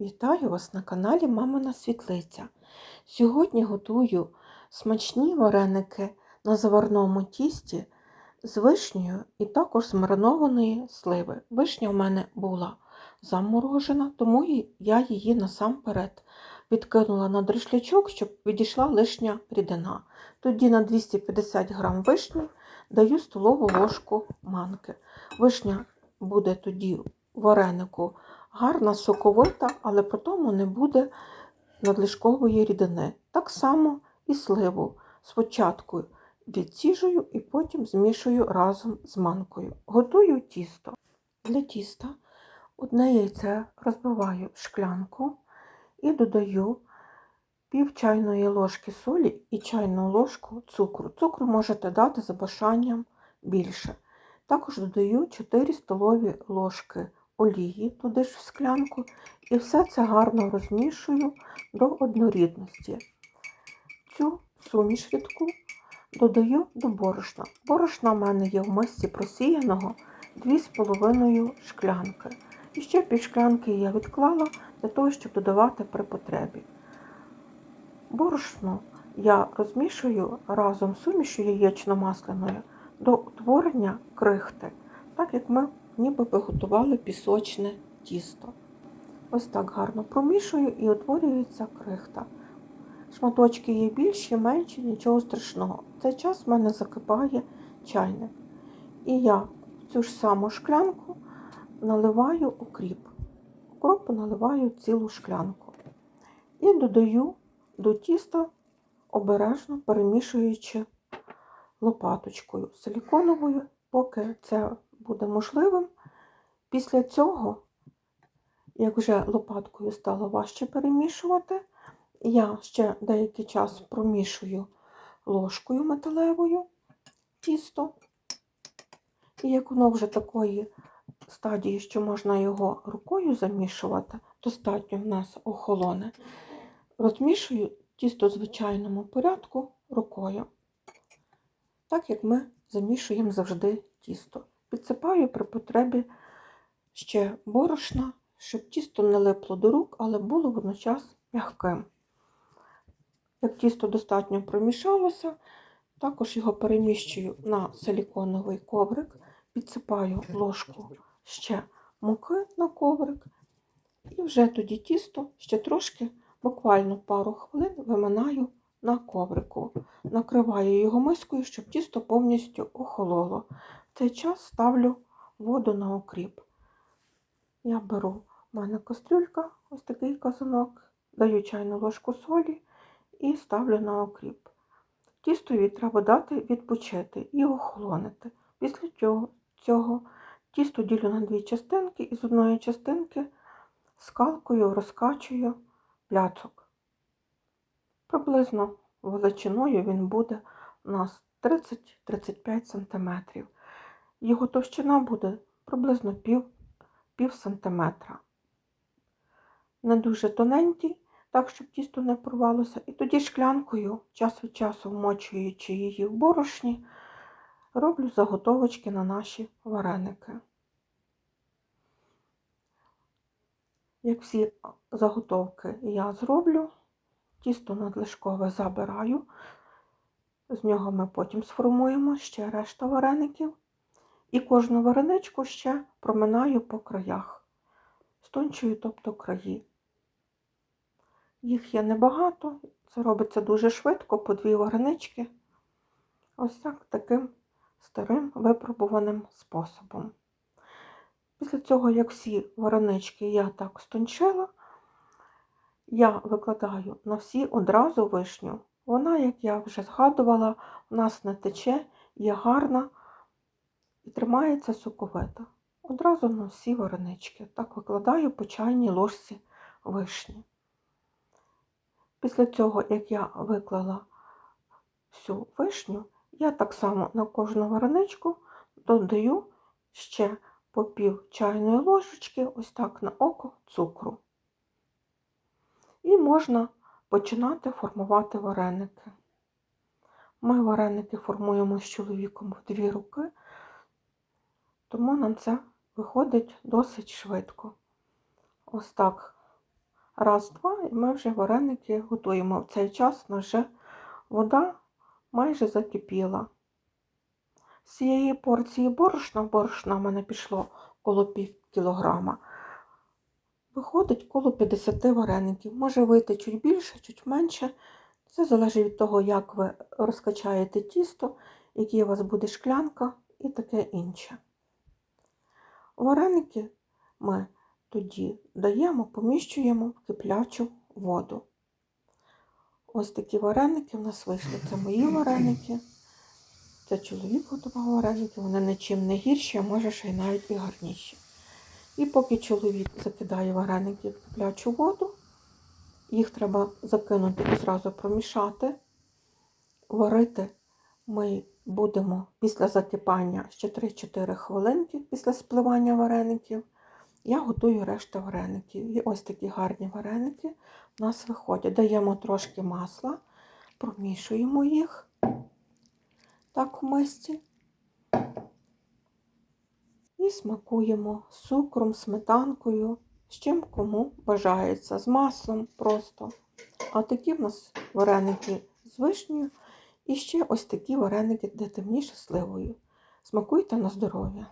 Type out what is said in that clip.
Вітаю вас на каналі Мамина Світлиця. Сьогодні готую смачні вареники на заварному тісті з вишнею і також з маринованої сливи. Вишня в мене була заморожена, тому я її насамперед відкинула на дришлячок, щоб відійшла лишня рідина. Тоді на 250 г вишні даю столову ложку манки. Вишня буде тоді в варенику гарна соковита, але при тому не буде надлишкової рідини. Так само і сливу. Спочатку відсіжую і потім змішую разом з манкою. Готую тісто. Для тіста одне яйце розбиваю в шклянку і додаю пів чайної ложки солі і чайну ложку цукру. Цукру можете дати за бажанням більше. Також додаю 4 столові ложки олії туди ж в склянку і все це гарно розмішую до однорідності. Цю суміш рідку додаю до борошна. Борошна в мене є в мисці просіяного 2,5 шклянки. І ще пів шклянки я відклала для того, щоб додавати при потребі. Борошно я розмішую разом з сумішю яєчно-масляною до утворення крихти, так як ми ніби би готували пісочне тісто. Ось так гарно промішую і утворюється крихта. Шматочки є більші, менші, нічого страшного. В цей час в мене закипає чайник. І я в цю ж саму шклянку наливаю укріп. Укропу наливаю цілу шклянку. І додаю до тіста, обережно перемішуючи лопаточкою силіконовою, поки це буде можливим. Після цього, як вже лопаткою стало важче перемішувати, я ще деякий час промішую ложкою металевою тісто. І як воно вже такої стадії, що можна його рукою замішувати, достатньо в нас охолоне, розмішую тісто в звичайному порядку рукою, так як ми замішуємо завжди тісто. Підсипаю при потребі ще борошна, щоб тісто не липло до рук, але було водночас м'яким. Як тісто достатньо промішалося, також його переміщую на силіконовий коврик, підсипаю ложку ще муки на коврик, і вже тоді тісто ще трошки, буквально пару хвилин, виминаю на коврику. Накриваю його мискою, щоб тісто повністю охололо. В цей час ставлю воду на окріп. Я беру в мене кастрюлька, ось такий казанок, даю чайну ложку солі і ставлю на окріп. Тістові треба дати відпочити і охолонити. Після цього, тісто ділю на дві частинки і з одної частинки скалкою розкачую пляцок. Приблизно величиною він буде у нас 30-35 см. Його товщина буде приблизно пів, пів сантиметра. Не дуже тоненький, так, щоб тісто не порвалося. І тоді шклянкою, час від часу вмочуючи її в борошні, роблю заготовочки на наші вареники. Як всі заготовки я зроблю, тісто надлишкове забираю, з нього ми потім сформуємо ще решта вареників. І кожну вареничку ще проминаю по краях, стончую, тобто краї. Їх є небагато, це робиться дуже швидко, по дві варенички. Ось так таким старим випробуваним способом. Після цього, як всі варенички я так стончила, я викладаю на всі одразу вишню. Вона, як я вже згадувала, у нас не тече, є гарна і тримається соковита. Одразу на всі варенички. Так викладаю по чайній ложці вишні. Після цього, як я виклала всю вишню, я так само на кожну вареничку додаю ще по пів чайної ложечки, ось так на око цукру. І можна починати формувати вареники. Ми вареники формуємо з чоловіком в дві руки, тому нам це виходить досить швидко. Ось так Раз, два, і ми вже вареники готуємо. В цей час вже вода майже закипіла. З цієї порції борошна, борошна в мене пішло коло пів кілограма. Виходить коло 50 вареників. Може вийти чуть більше, чуть менше. Це залежить від того, як ви розкачаєте тісто, які у вас буде шклянка і таке інше. Вареники ми тоді даємо, поміщуємо в киплячу воду. Ось такі вареники в нас вийшли. Це мої вареники. Це чоловік готував вареники, вони нічим не гірші, а може ще й навіть і гарніші. І поки чоловік закидає вареники в киплячу воду, їх треба закинути і зразу промішати. Варити ми будемо після закипання ще 3-4 хвилинки після спливання вареників. Я готую решту вареників. І ось такі гарні вареники у нас виходять. Даємо трошки масла, промішуємо їх так в мисці. І смакуємо з цукром, сметанкою, з чим кому бажається, з маслом просто. А такі в нас вареники з вишнею. І ще ось такі вареники, де темніше сливою. Смакуйте на здоров'я.